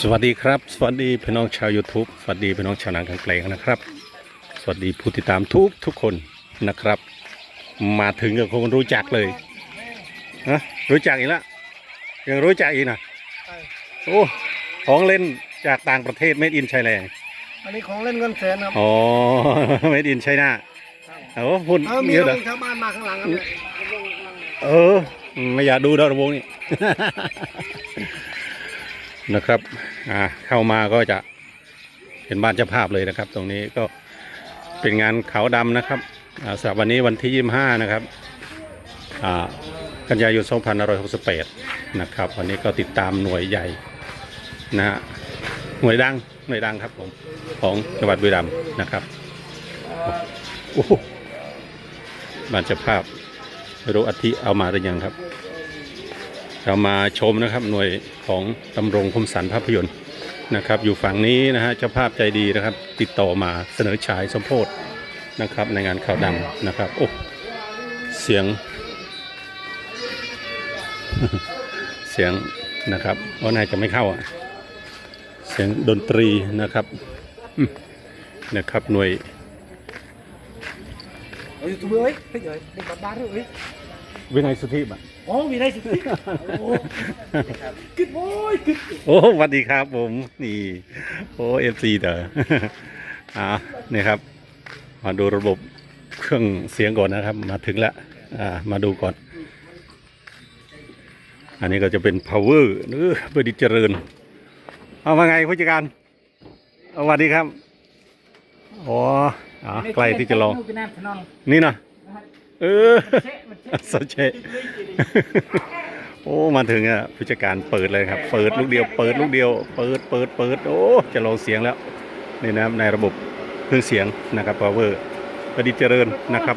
สวัสดีครับ สวัสดีพี่น้องชาว YouTube สวัสดีพี่น้องชาวหนังกลางแปลงนะครับ สวัสดีผู้ติดตามทุกทุกคนนะครับ มาถึงก็คงรู้จักเลยนะรู้จักอีกแล้วยังรู้จักอีกนะโอ้ของเล่นจากต่างประเทศ made in Thailand อันนี้ของเล่นเงินแสนครับ อ๋อ made in China โอ้พูดเออมีเยอะรเหรอถชาวบ้านมาข้างหลังครับเนี่ยเออไม่อยากดูดาวระวงนี่ นะครับ อ่า เข้ามาก็จะเห็นบ้านเจ้าภาพเลยนะครับ ตรงนี้ก็เป็นงานขาวดำนะครับอ่าสำหรับวันนี้วันที่25นะครับ อ่า กันยายน2568นะครับ วันนี้ก็ติดตามหน่วยใหญ่นะฮะหน่วยดังหน่วยดังครับผมของจังหวัดบุรีรัมย์นะครับโอ้โห บ้านเจ้าภาพไม่รู้อาทิเอามาหรือยังครับ เรามาชมนะครับหน่วยของตำรงคมสันภาพยนตร์นะครับ อยู่ฝั่งนี้นะฮะเจ้าภาพใจดีนะครับ ติดต่อมาเสนอฉายสมโพธนะครับ ในงานข่าวดำนะครับโอ้เสียง เสียงนะครับว่าน่าจะไม่เข้าอะ เสียงดนตรีนะครับนะครับหน่วย เอ้ยตัวเอ้ยเฮ้ยเอ้ยเด็กบ้านๆเอ้ยวินัยสุทธิบะอ๋อมีได้สิโอ้กึดโอ้ยกึดโอ้สวัสดีครับผมนี่โอ้เอฟซีเด้ออ่านี่ครับ มาดูระบบเครื่องเสียงก่อนนะครับ มาถึงแล้วอ่ามาดูก่อน อันนี้ก็จะเป็น power หรือประดิษฐ์เจริญ เอามาไงผู้จัดการเอาสวัสดีครับ อ๋ออ๋อใกล้ที่จะลอง นี่นะเออสนใจโอ้ มาถึงอะผู้จัดการเปิดเลยครับ เปิดลูกเดียว เปิดลูกเดียว เปิด เปิด เปิด โอ้ จะลองเสียงแล้ว นี่นะครับในระบบเครื่องเสียงนะครับ power ประดิษฐ์เจริญนะครับ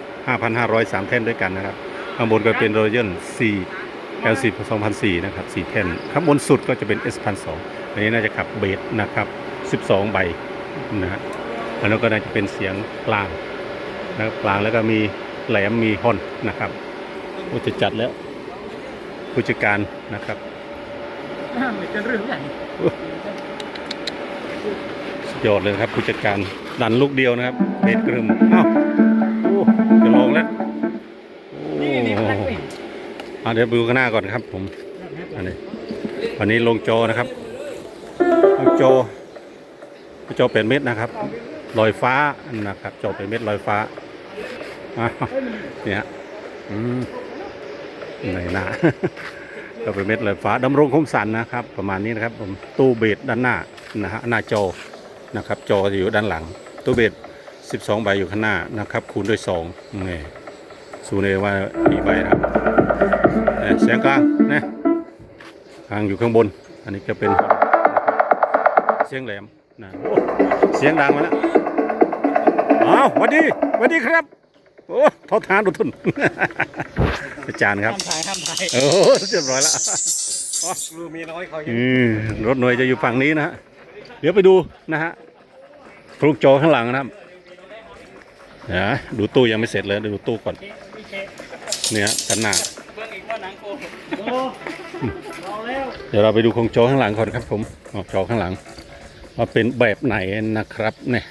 5,503 แท่นด้วยกันนะครับ ข้างบนก็เป็น Royal 4 L10 2004 นะครับ 4 แท่น ข้างบนสุดก็จะเป็น S 1 2 0อันนี้น่าจะขับเบสนะครับ 12 ใบนะฮะ แล้วนั้นก็น่าจะเป็นเสียงกลางนะครับกลางแล้วก็มีแหลมมีฮอนนะครับโอ้จะจัดแล้วผู้จัดการนะครับไม่เป็นเรื่องใหญ่สุดยอดเลยนะครับผู้จัดการดันลูกเดียวนะครับเบสกรึมอ้าวโอ้จะลองแล้วโอ้อะเดี๋ยวดูข้างหน้าก่อนครับผมอันนี้วันนี้ลงจอนะครับลงจอจอเป็นเม็ดนะครับ ลอยฟ้านะครับจอเป็นเม็ดลอยฟ้าเนี่ยอืมไหนหน้าก็เป็นเม็ดลอยฟ้าดำรงคมสันนะครับ ประมาณนี้นะครับผมตู้เบสด้านหน้านะฮะหน้าจอนะครับ จอจะอยู่ด้านหลัง ตู้เบส12 ใบอยู่ข้างหน้านะครับ คูณด้วย2นี่สูเนว่ากี่ใบครับเอ่อเสียงกลางนะกลางอยู่ข้างบน อันนี้จะเป็นเสียงแหลมนะเสียงดังมาแล้ว อ้าวสวัสดีสวัสดีครับ โอ้ทอทหานดุทุน อาจารย์ครับ ห้ามถ่ายห้ามถ่ายโอ้เรียบร้อยแล้วรูมีน้อยเขาอืมรถหน่วยจะอยู่ฝั่งนี้นะฮะ เดี๋ยวไปดูนะฮะครูโจข้างหลังนะครับนะดูตู้ยังไม่เสร็จเลยดูตู้ก่อน เนี่ยกันหน้าโอ้เอาแล้วเดี๋ยวเราไปดูโครงโจข้างหลังก่อนครับผมโครงโจข้างหลังว่าเป็นแบบไหนนะครับเนี่ย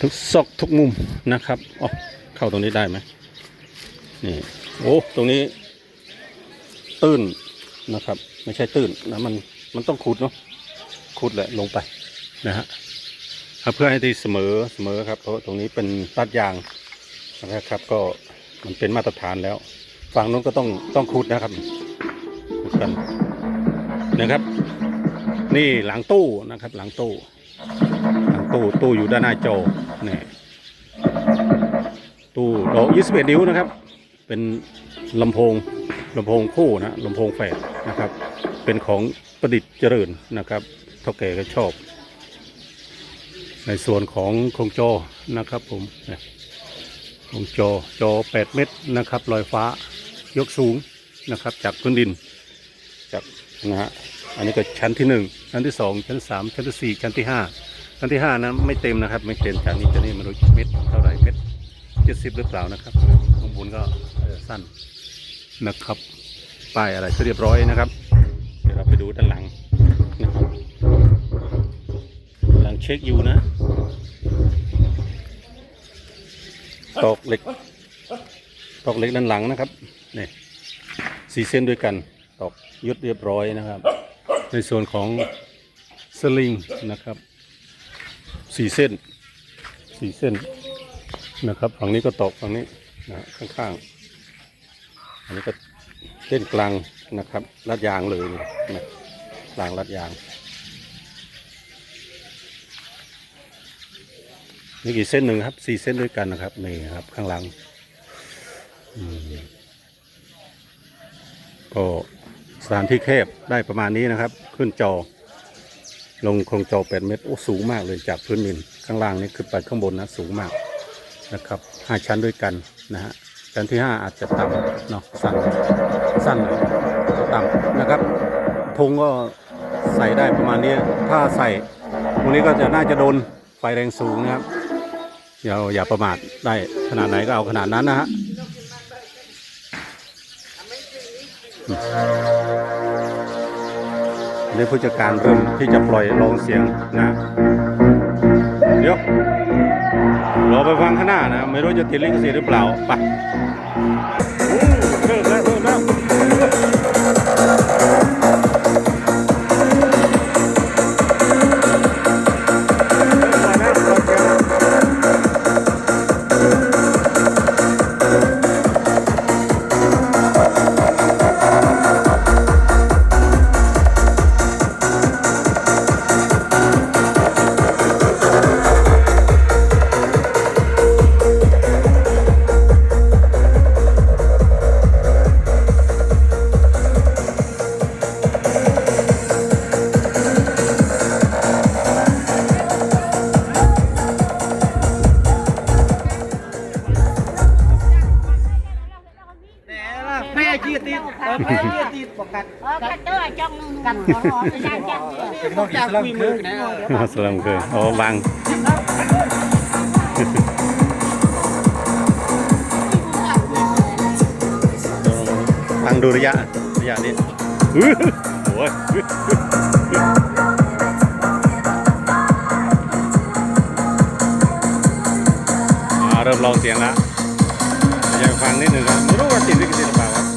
ทุกซอกทุกมุมนะครับอ๋อเข้าตรงนี้ได้ไหมนี่โอ้ตรงนี้ ตื้นนะครับ ไม่ใช่ตื้นนะมันมันต้องขุดเนาะขุดแหละลงไปนะฮะเพื่อให้ที่เสมอเสมอครับ เพราะตรงนี้เป็นตัดยางนะครับ ก็มันเป็นมาตรฐานแล้ว ฝั่งนู้นก็ต้องต้องขุดนะครับขุดกันนะครับ นี่หลังตู้นะครับ หลังตู้หลังตู้ตู้อยู่ด้านหน้าจอ นี่ตู้ดอก21นิ้วนะครับ เป็นลำโพงลำโพงคู่นะลำโพงแฝดนะครับ เป็นของประดิษฐ์เจริญนะครับเท่าแก่ก็ชอบ ในส่วนของโครงจอนะครับผมโครงจอจอ 8 เมตรนะครับลอยฟ้ายกสูงนะครับ จากพื้นดินจากนะฮะอันนี้ก็ชั้นที่ 1 ชั้นที่ 2 ชั้น 3 ชั้นที่ 4 ชั้นที่ 5 ชั้นที่5นั้นไม่เต็มนะครับ ไม่เต็มจากนี้จะนี่มันรู้เม็ดเท่าไหร่เม็ดเจ็ดสิบหรือเปล่านะครับข้างบนก็สั้นนะครับป้ายอะไรก็เรียบร้อยนะครับ เดี๋ยวเราไปดูด้านหลังนะครับหลังเช็คอยู่นะ ตอกเหล็ก ตอกเหล็กด้านหลังนะครับนี่สี่เส้นด้วยกัน ตอกยึดเรียบร้อยนะครับ ในส่วนของสลิงนะครับ สี่เส้นสี่เส้นนะครับ ฝั่งนี้ก็ตกฝั่งนี้นะข้างๆอันนี้ก็เส้นกลางนะครับลัดยางเลยนะกลางลัดยางนี่กี่เส้นหนึ่งครับสี่เส้นด้วยกันนะครับนี่ครับข้างหลังก็สถานที่แคบได้ประมาณนี้นะครับ ขึ้นจอ ลงโครงจอ8เมตรโอ้สูงมากเลยจากพื้นดินข้างล่างนี่คือไปข้างบนนะสูงมากนะครับห้าชั้นด้วยกันนะฮะชั้นที่ห้าอาจจะต่ำเนาะสั้นสั้นต่ำนะครับธงก็ใส่ได้ประมาณนี้ถ้าใส่ตรงนี้ก็จะน่าจะโดนไฟแรงสูงนะครับอย่าอย่าประมาทได้ขนาดไหนก็เอาขนาดนั้นนะฮะ นี่ผู้จัดการเริ่มที่จะปล่อยลองเสียงนะเดี๋ยวรอไปฟังข้างหน้านะ ไม่รู้จะติดลิขสิทธิ์หรือเปล่าไป จีติดบอกกันเออกัดเตอร์จ้องนู่นกันหัวไม่ได้จ้องเนี่ยเป็นต้องจากคุยมือนะสลัมเคยอ๋อวางฟังดูระยะระยะนี้อื้อโอ้ยอ่าเริ่มลองเสียงแล้วอยากฟังนิดหนึ่งครับไม่รู้ว่าติดหรือติดหรือเปล่าครับ